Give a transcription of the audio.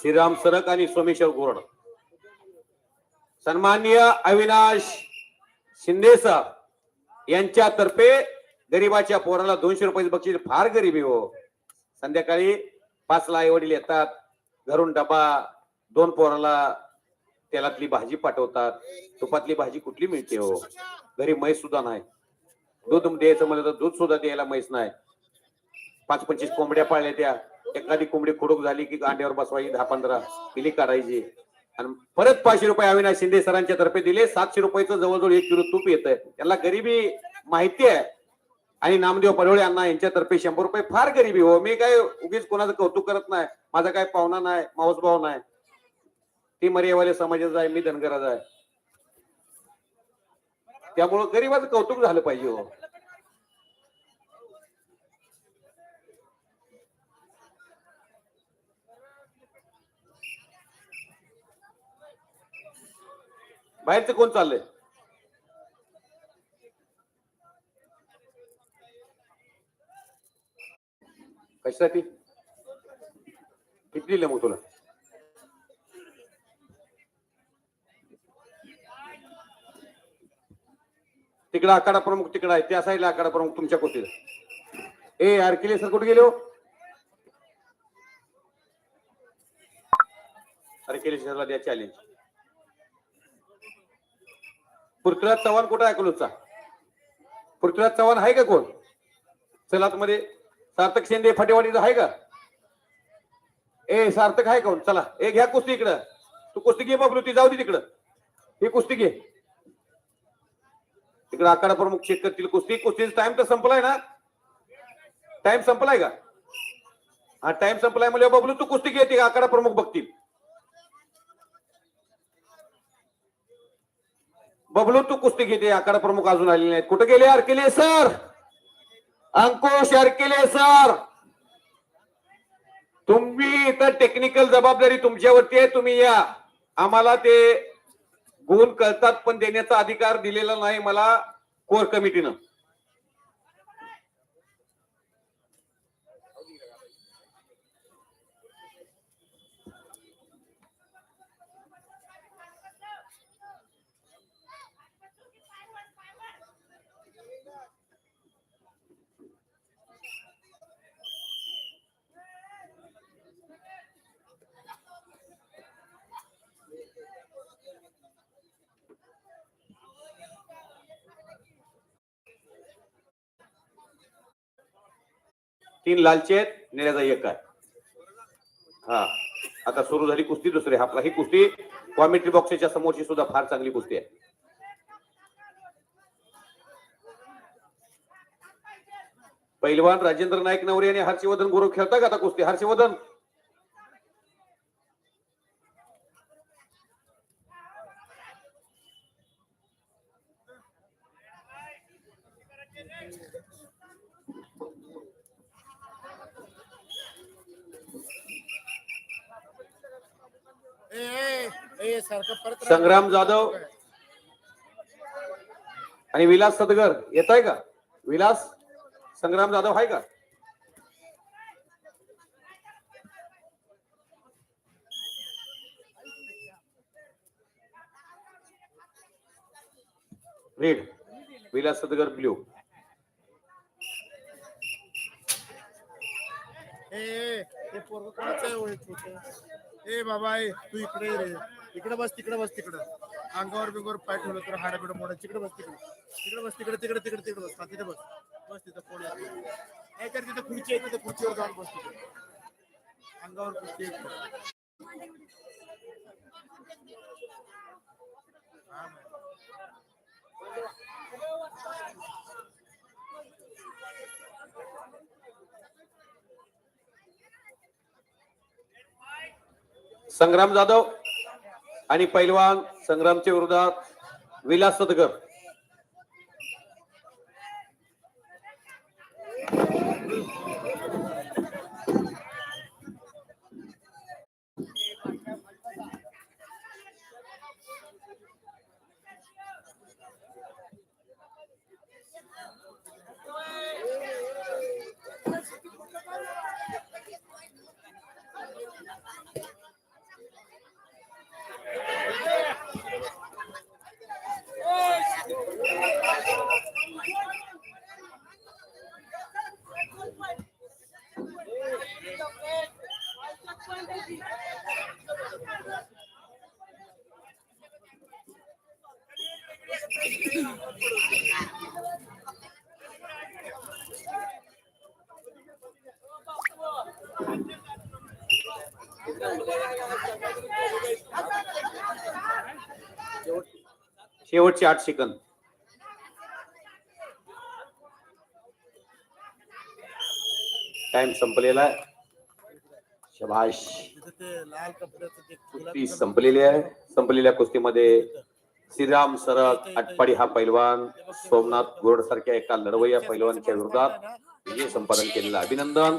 श्रीराम सरक आणि सोमेश्वर गोरड. सन्माननीय अविनाश शिंदे सर यांच्यातर्फे गरीबाच्या पोराला दोनशे रुपयाचे बक्षीस फार गरीबी हो. संध्याकाळी पाचला आई वडील येतात घरून डबा दोन पोराला तेलातली भाजी पाठवतात तुपातली भाजी कुठली मिळते हो? घरी म्हैस सुद्धा नाही. दूध द्यायचं म्हणलं तर दूध सुद्धा द्यायला म्हैस नाही. पाच पंचवीस कोंबड्या पाळल्या त्या. एखादी कोंबडी खुडूक झाली की गांड्यावर बसवायची दहा पंधरा पिली काढायची आणि परत पाचशे रुपये अविनाश शिंदे सरांच्या तर्फे दिले. सातशे रुपयाचं जवळजवळ एक किलो तूप येत आहे त्यांना गरिबी माहिती आहे. आणि नामदेव पडोळे यांना यांच्यातर्फे शंभर रुपये. फार गरिबी हो. मी काय उगीच कोणाचं कौतुक करत नाही. माझा काय पाहुणा नाही माऊस भाव नाही. ती मर्यावाले समाजाचा आहे मी धनगराचा आहे. त्यामुळं गरिबाचं कौतुक झालं पाहिजे हो. बाहेरचं कोण चाललंय? कशासाठी? किती मग तुला? तिकडं आखाडा प्रमुख तिकडं आहे त्या साईडला आखाडा प्रमुख तुमच्या कोटीला ए आरकिले सर कुठे गेले हो? आरकिले सरला द्या चॅलेंज पृथ्वीराज चव्हाण कुठं आहे अकलूजचा पृथ्वीराज चव्हाण आहे का कोण? चला मध्ये सार्थक शिंदे फटेवाडीचा आहे का? ए सार्थक आहे कोण? चला. ए घ्या कुस्ती इकडं. तू कुस्ती घे बाबलू ती जाऊ दे तिकडं. ही कुस्ती घे. तिकडं आखाडा प्रमुख चेक करतील कुस्ती. कुस्तीचा टाइम तर संपलाय ना? टाइम संपलाय का? हा टाइम संपलाय म्हणजे बबलू तू कुस्ती घे ती आखाडा प्रमुख बघतील. बबलू तू कुस्ती घेते आकडा प्रमुख अजून आलेले नाहीत. कुठे गेले अरकेले सर? अंकुश अरकेले सर! तुम्ही इथं टेक्निकल जबाबदारी तुमच्यावरती आहे तुम्ही या. आम्हाला ते गुण कळतात पण देण्याचा अधिकार दिलेला नाही मला कोर कमिटीनं. तीन लालचे आहेत निळ्याचा एक आहे. हा. आता सुरू झाली कुस्ती दुसरी. आपला ही कुस्ती कॉमेंट्री बॉक्सच्या समोरची सुद्धा फार चांगली कुस्ती आहे. पैलवान राजेंद्र नाईक नवरे आणि हर्षवर्धन गुरु खेळता का आता कुस्ती? हर्षवर्धन ए, ए, ए, सारखं परत राहा. संग्राम जाधव. आणि विलास सदगर येत आहे का? विलास संग्राम जाधव आहे का? रेड विलास सदगर ब्ल्यू ए, ए, ते पोरगं कोणाचं? ए बाबा ए तू इकडे रे. इकडे बस तिकडे बस तिकडं. अंगावर बिंगावर पाय ठेवलं तर हाडं बिडं मोडा तिकडे बस तिकडे. तिकडे बस तिकडे तिकडे तिकडे तिकडे बस. हा, तिथे बस. बस तिथं कोण नाही. तर तिथं खुर्ची आहे तिथं खुर्चीवर जाऊन बस तिकडे. अंगावर तिथं. हा, संग्राम जाधव आणि पैलवान संग्रामच्या विरोधात विलास सदगर. शेवटचे आठ सेकंद. टाइम संपलेला आहे. शबाश कुस्ती संपलेली आहे. संपलेल्या कुस्तीमध्ये श्रीराम सरक आटपाडी हा पैलवान सोमनाथ गोरड सारख्या एका लढवय्या पैलवानच्या विरोधात विजय संपादन केलेलं. अभिनंदन.